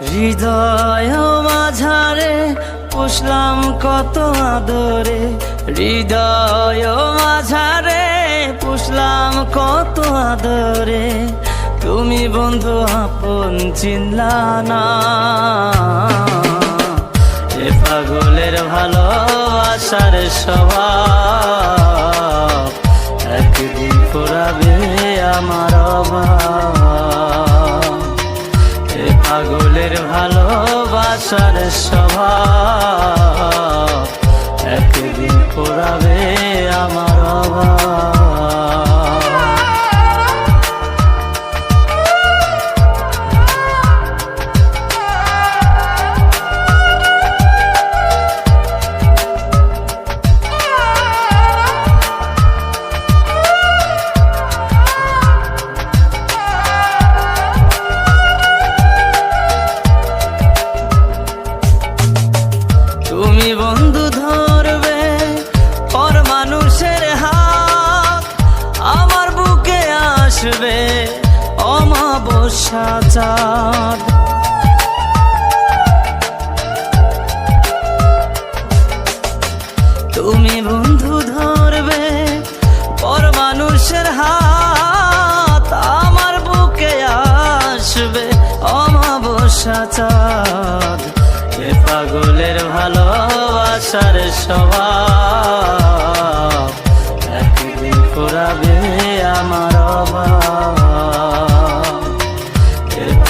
হৃদয় মাঝারে পুষলাম কত আদরে। হৃদয় মাঝারে পুষলাম কত আদরে। তুমি বন্ধু আপন চিনলা না। এ পাগলের ভালোবাসার স্বভাব। একদিন করাবে আমার অভাব। পাগলের ভালোবাসার স্বভাব। একদিন অমাবস্যা চাঁদ। তুমি বন্ধু ধরবে পর মানুষের হাত, আমার বুকে আসবে অমাবস্যা চাঁদ। এ পাগলের ভালোবাসার স্বভাব, একদিন করাবে আমার অভাব।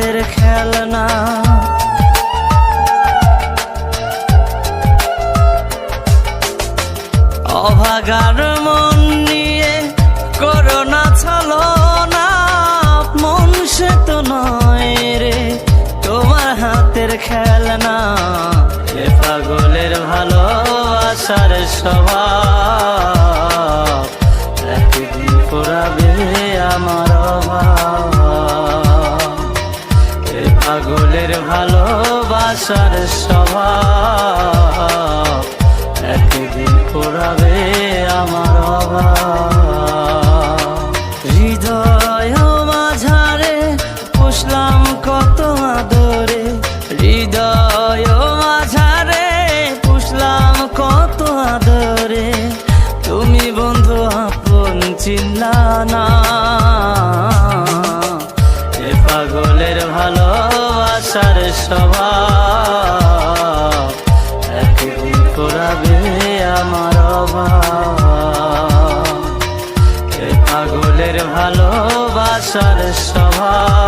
হাতের খেলনা। অভাগার মন নিয়ে করোনা ছলো না, মন সে তো নয় রে তোমার হাতের খেলনা। এ পাগলের ভালোবাসার স্বভাব, একদিন করাবে ভালোবাসার স্বভাব। একদিন করাবে আমার অভাব। হৃদয় মাঝারে পুষলাম কত আদরে। হৃদয় মাঝারে পুষলাম কত আদরে। তুমি বন্ধু, আপন চিনলা না। এ ভালোবাসার স্বভাব একদিন করাবে আমার ভালোবাসার স্বভাব